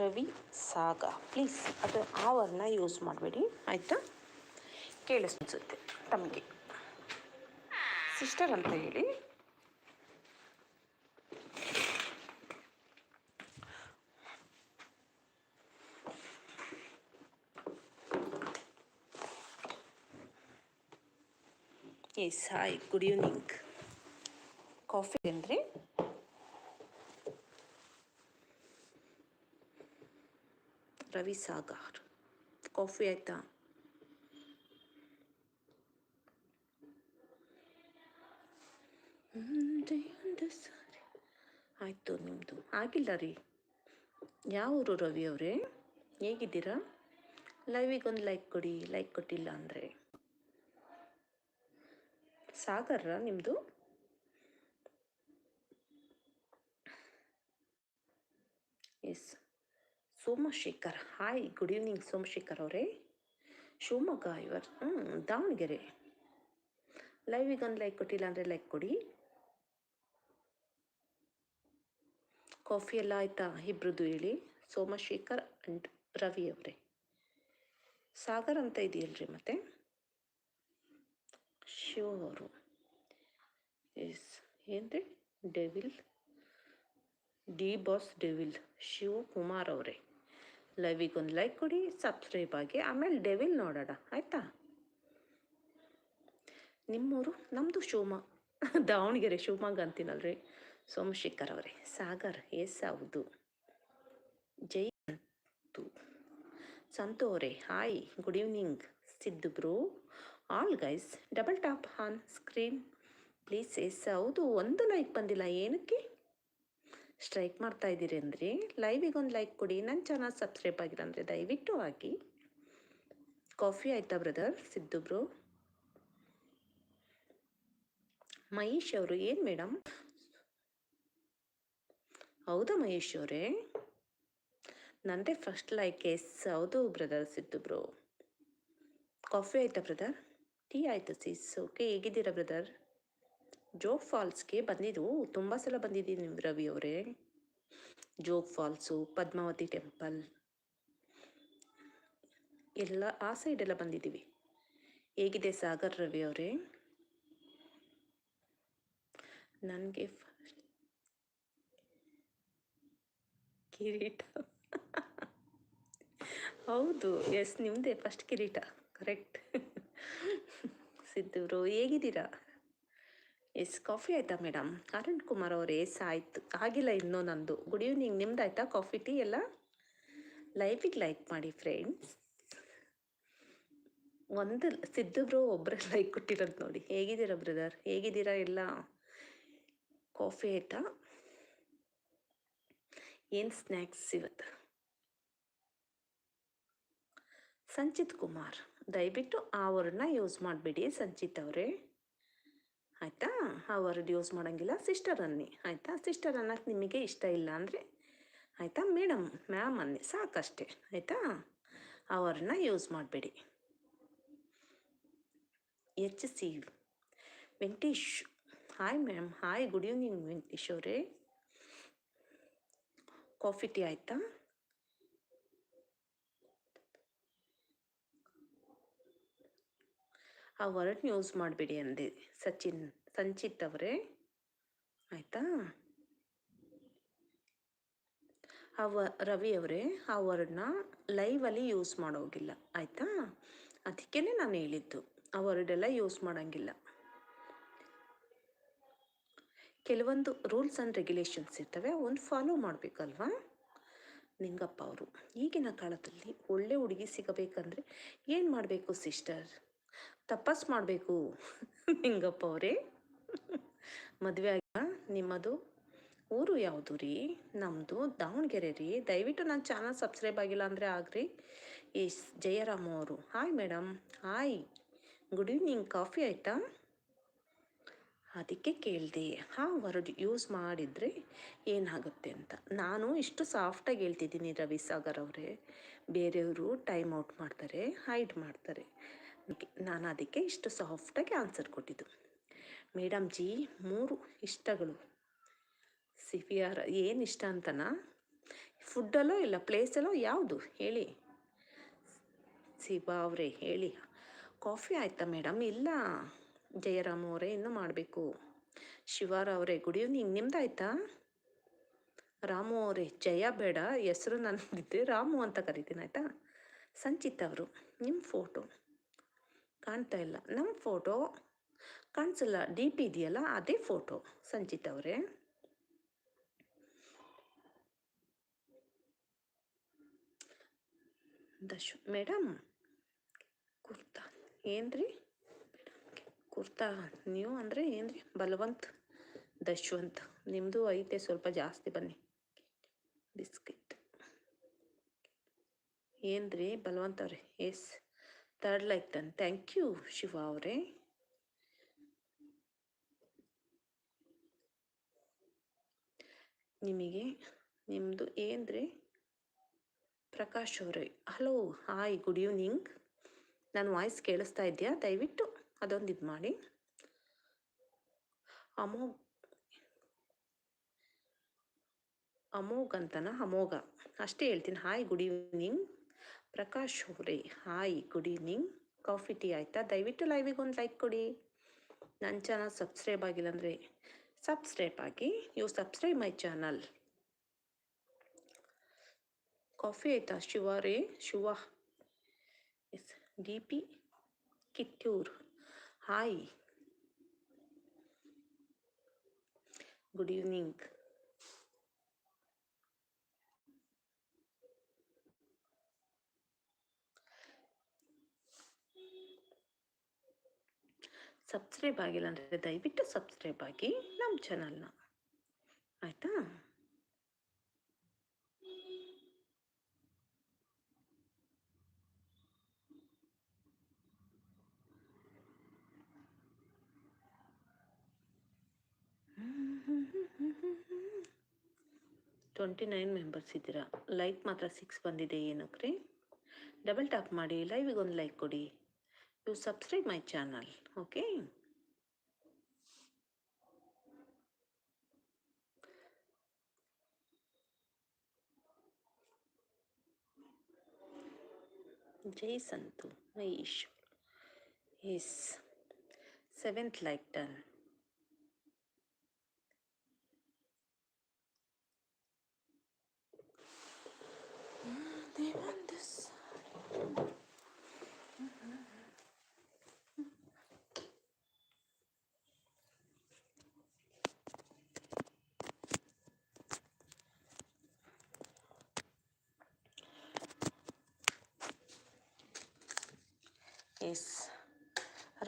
Ravi ಸಾಗ. Please ಅದು ಆ ವರ್ಣ ಯೂಸ್ ಮಾಡಬೇಡಿ. ಆಯಿತಾ? ಕೇಳಿಸುತ್ತೆ ತಮಗೆ. ಸಿಸ್ಟರ್ ಅಂತ ಹೇಳಿ. Yes hi good evening coffee ಅಂದರೆ? ರವಿ ಸಾಗರ್. ಕಾಫಿ ಆಯಿತಾ? ಆಯಿತು ನಿಮ್ಮದು ಆಗಿಲ್ಲ ರೀ. ಯಾವ ಊರು ರವಿ ಅವರೇ? ಹೇಗಿದ್ದೀರಾ? ಲೈವಿಗೊಂದು ಲೈಕ್ ಕೊಡಿ ಲೈಕ್ ಕೊಟ್ಟಿಲ್ಲ ಅಂದರೆ. ಸಾಗರ್ರಾ ನಿಮ್ಮದು yes Somashekar hi good evening Somashekar ಅವರೇ. ಶಿವಮೊಗ್ಗ ಇವರ್ ಹ್ಞೂ ದಾವಣಗೆರೆ. ಲೈವಿಗೆ ಲೈಕ್ ಕೊಟ್ಟಿಲ್ಲ ಅಂದರೆ ಲೈಕ್ ಕೊಡಿ. ಕಾಫಿ ಎಲ್ಲ ಆಯಿತಾ ಇಬ್ರದ್ದು ಹೇಳಿ. ಸೋಮಶೇಖರ್ ಆ್ಯಂಡ್ ರವಿ ಅವರೇ. ಸಾಗರ್ ಅಂತ ಇದೆಯಲ್ರಿ ಮತ್ತೆ? ಶಿವ ಅವರು. ಎಸ್ ಏನ್ರಿ? Devil D boss devil Shivakumar ಅವರೇ. ಲೈವಿಗೆ ಒಂದು ಲೈಕ್ ಕೊಡಿ ಸಬ್ಸ್ಕ್ರೈಬ್ ಆಗಿ, ಆಮೇಲೆ ಡೆವಿಲ್ ನೋಡೋಣ, ಆಯಿತಾ? ನಿಮ್ಮೂರು ನಮ್ಮದು ಶಿವಮೊಗ್ಗ ದಾವಣಗೆರೆ ಶಿವಮೊಗ್ಗ ಅಂತೀನಲ್ರಿ. ಸೋಮಶೇಖರ್ ಅವರೇ, ಸಾಗರ್, ಎಸ್ ಹೌದು. Jai Santu hi good evening Siddu bro all guys double tap on screen please yes ಹೌದು, ಒಂದು ಲೈಕ್ ಬಂದಿಲ್ಲ, ಏನಕ್ಕೆ? ಸ್ಟ್ರೈಕ್ ಮಾಡ್ತಾ ಇದ್ದೀರಿ ಅಂದರೆ ಲೈವಿಗೆ ಒಂದು ಲೈಕ್ ಕೊಡಿ, ನನ್ನ ಚಾನಲ್ ಸಬ್ಸ್ಕ್ರೈಬ್ ಆಗಿಲ್ಲ ಅಂದರೆ ದಯವಿಟ್ಟು ಹಾಕಿ. ಕಾಫಿ ಆಯಿತಾ ಬ್ರದರ್? ಸಿದ್ದು ಬ್ರೋ? ಮಹೇಶ್ ಅವರು, ಏನು ಮೇಡಮ್ ಹೌದಾ ಮಹೇಶ್ ಅವರೇ? ನಂದೇ ಫಸ್ಟ್ ಲೈಕ್ ಎಸ್ ಹೌದು ಬ್ರದರ್, ಸಿದ್ದು ಬ್ರೋ. ಕಾಫಿ ಆಯಿತಾ ಬ್ರದರ್? ಟೀ ಆಯಿತು ಸಿಸ್ ಓಕೆ ಹೇಗಿದ್ದೀರಾ ಬ್ರದರ್? ಜೋಗ್ ಫಾಲ್ಸ್ಗೆ ಬಂದಿದ್ದು ತುಂಬ ಸಲ ಬಂದಿದ್ದೀನಿ ರವಿ ಅವರೇ. ಜೋಗ್ ಫಾಲ್ಸು ಪದ್ಮಾವತಿ ಟೆಂಪಲ್ ಎಲ್ಲ ಆ ಸೈಡೆಲ್ಲ ಬಂದಿದ್ದೀವಿ. ಹೇಗಿದೆ ಸಾಗರ್ ರವಿ ಅವರೇ? ನನಗೆ ಕಿರೀಟ. ಹೌದು ಎಸ್ ನಿಮ್ಮದೇ ಫಸ್ಟ್ ಕಿರೀಟ ಕರೆಕ್ಟ್ ಸಿದ್ದು ಹೇಗಿದ್ದೀರಾ? ಎಸ್ ಕಾಫಿ ಆಯಿತಾ ಮೇಡಮ್ ಅರುಣ್ ಕುಮಾರ್ ಅವರೇ ಎಸ್ ಆಯಿತು. ಆಗಿಲ್ಲ ಇನ್ನೂ ನಂದು. ಗುಡ್ ಈವ್ನಿಂಗ್ ನಿಮ್ದು ಆಯಿತಾ ಕಾಫಿ ಟೀ ಎಲ್ಲ? ಲೈಫಿಗೆ ಲೈಕ್ ಮಾಡಿ ಫ್ರೆಂಡ್ಸ್ ಒಂದು ಸಿದ್ದುಬ್ರು ಒಬ್ಬರೇ ಲೈಕ್ ಕೊಟ್ಟಿರೋದು ನೋಡಿ. ಹೇಗಿದ್ದೀರಾ ಬ್ರದರ್ ಹೇಗಿದ್ದೀರಾ ಎಲ್ಲ? ಕಾಫಿ ಆಯಿತಾ? ಏನು ಸ್ನ್ಯಾಕ್ಸ್ ಇವತ್ತು? ಸಂಚಿತ್ ಕುಮಾರ್. ದಯವಿಟ್ಟು ಆ ವರ್ಡ್ನ ಯೂಸ್ ಮಾಡಬೇಡಿ, ಸಂಚಿತ್ ಅವರೇ. ಆಯಿತಾ? ಅವರ್ಡ್ ವರ್ಡ್ ಯೂಸ್ ಮಾಡೋಂಗಿಲ್ಲ. ಸಿಸ್ಟರ್ ಅನ್ನಿ. ಆಯಿತಾ? ಸಿಸ್ಟರ್ ಅನ್ನೋಕ್ಕೆ ನಿಮಗೆ ಇಷ್ಟ ಇಲ್ಲ ಅಂದರೆ? ಆಯಿತಾ? ಮೇಡಮ್ ಮ್ಯಾಮ್ ಅನ್ನಿ. ಸಾಕಷ್ಟೇ. ಆಯಿತಾ? ಅವರನ್ನ ಯೂಸ್ ಮಾಡಬೇಡಿ. H C Venkatesh. Hi ma'am hi good evening Venkatesh ಅವರೇ. ಕಾಫಿ ಟೀ ಆಯಿತಾ? ಆ ವರ್ಡ್ ಯೂಸ್ ಮಾಡಬೇಡಿ ಅಂದೆ. ಸಚಿನ್, ಸಂಚಿತ್ ಅವರೇ. ಆಯಿತಾ? ಆ ವ, ರವಿ ಅವರೇ, ಆ ವರ್ಡ್ನ ಲೈವಲ್ಲಿ ಯೂಸ್ ಮಾಡೋಗಿಲ್ಲ ಆಯಿತಾ? ಅದಕ್ಕೇ ನಾನು ಹೇಳಿದ್ದು. ಆ ವರ್ಡೆಲ್ಲ ಯೂಸ್ ಮಾಡೋಂಗಿಲ್ಲ. ಕೆಲವೊಂದು ರೂಲ್ಸ್ ಆ್ಯಂಡ್ ರೆಗ್ಯುಲೇಷನ್ಸ್ ಇರ್ತವೆ. ಒಂದು ಫಾಲೋ ಮಾಡಬೇಕಲ್ವಾ? ನಿಂಗಪ್ಪ ಅವರು, ಈಗಿನ ಕಾಲದಲ್ಲಿ ಒಳ್ಳೆ ಹುಡುಗಿ ಸಿಗಬೇಕಂದ್ರೆ ಏನು ಮಾಡಬೇಕು ಸಿಸ್ಟರ್? ತಪಸ್ ಮಾಡಬೇಕು. ನಿಂಗಪ್ಪ ಅವರೇ. ಮದುವೆ ಆಗ ನಿಮ್ಮದು? ಊರು ಯಾವುದು ರೀ? ನಮ್ಮದು ದಾವಣಗೆರೆ ರೀ. ದಯವಿಟ್ಟು ನನ್ನ ಚಾನಲ್ ಸಬ್ಸ್ಕ್ರೈಬ್ ಆಗಿಲ್ಲ ಅಂದರೆ ಆಗ್ರಿ. ಎಸ್ ಜಯರಾಮ್ ಅವರು. Hi madam. Hi. Good evening. Coffee ಆಯಿತಾ? ಅದಕ್ಕೆ ಕೇಳಿದೆ. ಹಾ, ವರ್ಡ್ ಯೂಸ್ ಮಾಡಿದರೆ ಏನಾಗುತ್ತೆ ಅಂತ. ನಾನು ಇಷ್ಟು ಸಾಫ್ಟಾಗಿ ಹೇಳ್ತಿದ್ದೀನಿ ರವಿ ಸಾಗರ್ ಅವರೇ. ಬೇರೆಯವರು ಟೈಮ್ ಔಟ್ ಮಾಡ್ತಾರೆ, ಹೈಡ್ ಮಾಡ್ತಾರೆ. ನಾನು ಅದಕ್ಕೆ ಇಷ್ಟು ಸಾಫ್ಟಾಗಿ ಆನ್ಸರ್ ಕೊಟ್ಟಿದ್ದು. ಮೇಡಮ್ ಜಿ, ಮೂರು ಇಷ್ಟಗಳು. ಸಿವಿಯರ್ ಏನು ಇಷ್ಟ ಅಂತನಾ? ಫುಡ್ಡಲ್ಲೋ ಇಲ್ಲ ಪ್ಲೇಸಲ್ಲೋ ಯಾವುದು? ಹೇಳಿ. ಸಿಬಾ ಅವರೇ, ಹೇಳಿ. ಕಾಫಿ ಆಯಿತಾ ಮೇಡಮ್ ಇಲ್ಲ. ಜಯರಾಮ್ ಅವರೇ, ಇನ್ನೂ ಮಾಡಬೇಕು. ಶಿವಾರ ಅವರೇ ಗುಡ್ ಈವ್ನಿಂಗ್ ನಿಮ್ದು ಆಯ್ತಾ? ರಾಮು ಅವರೇ, ಜಯ ಬೇಡ. ಹೆಸರು ನನ್ನದಿದ್ದೆ ರಾಮು ಅಂತ ಕರಿತೀನಿ, ಆಯಿತಾ? ಸಂಚಿತ್ ಅವರು ನಿಮ್ಮ ಫೋಟೋ ಕಾಣ್ತಾ ಇಲ್ಲ. ನಮ್ಮ ಫೋಟೋ ಕಾಣಿಸಲ್ಲ, ಡಿ ಪಿ ಇದೆಯಲ್ಲ, ಅದೇ ಫೋಟೋ. ಸಂಚಿತ್ ಅವರೇ. ದಶು, ಮೇಡಮ್, ಕುರ್ತಾ. ಏನ್ರಿ? ಕುರ್ತಾ ನೀವು ಅಂದರೆ ಏನ್ರಿ? ಬಲವಂತ್ ದಶ್ವಂತ್ ನಿಮ್ಮದು ಐತೆ, ಸ್ವಲ್ಪ ಜಾಸ್ತಿ ಬನ್ನಿ. ಬಿಸ್ಕಿಟ್. ಏನ್ರಿ? ಬಲವಂತ್ ಅವ್ರಿ, yes. Third like done thank you Shiva ಅವರೇ. ನಿಮಗೆ ನಿಮ್ಮದು ಏನ್ರಿ? ಪ್ರಕಾಶ್ ಅವರೇ. ಹಲೋ ಹಾಯ್ ಗುಡ್ ಈವ್ನಿಂಗ್ ನಾನು ವಾಯ್ಸ್ ಕೇಳಿಸ್ತಾ ಇದೆಯಾ? ದಯವಿಟ್ಟು ಅದೊಂದು ಇದು ಮಾಡಿ. ಅಮೋಘ್ ಅಮೋಘ್ ಅಂತನ? ಅಮೋಘ. ಅಷ್ಟೇ ಹೇಳ್ತೀನಿ. ಹಾಯ್ ಗುಡ್ ಈವ್ನಿಂಗ್ ಪ್ರಕಾಶ್ ಅವರೇ, hi, good evening. Coffee, tea ಆಯಿತಾ? ದಯವಿಟ್ಟು ಲೈವಿಗೆ ಒಂದು ಲೈಕ್ ಕೊಡಿ. ನನ್ನ ಚಾನಲ್ ಸಬ್ಸ್ಕ್ರೈಬ್ ಆಗಿಲ್ಲ ಅಂದರೆ ಸಬ್ಸ್ಕ್ರೈಬ್ ಆಗಿ. You subscribe my channel. Coffee ಆಯಿತಾ? ಶಿವ ರೇ, Shiva. S D P Kittur. Hi. Good evening. Subscribe ಆಗಿಲ್ಲ ಅಂದರೆ ದಯವಿಟ್ಟು ಸಬ್ಸ್ಕ್ರೈಬ್ ಆಗಿ ನಮ್ಮ ಚಾನಲ್ನ ಆಯಿತಾ? ಟ್ವೆಂಟಿ ನೈನ್ ಮೆಂಬರ್ಸ್ ಇದ್ದೀರಾ. ಲೈಕ್ ಮಾತ್ರ ಸಿಕ್ಸ್ ಬಂದಿದೆ, ಏನಕ್ರಿ? ಡಬಲ್ ಟ್ಯಾಪ್ ಮಾಡಿ ಲೈವಿಗೆ ಒಂದು ಲೈಕ್ ಕೊಡಿ. to subscribe my channel okay? Jay santu my issue is seventh like done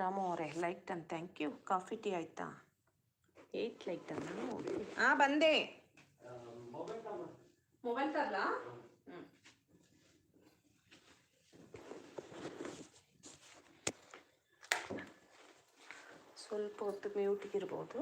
Ramu ಅವರೇ like done thank you coffee tea ಆಯಿತಾ? ಏಯ್ಟ್ ಲೈಕ್ ಟನ್ ಹಾಂ ಬಂದೆ. ಮೊಬೈಲ್ ತರಲಾ? ಹ್ಞೂ ಸ್ವಲ್ಪ ಹೊತ್ತು ಮ್ಯೂಟಿಗಿರ್ಬೋದು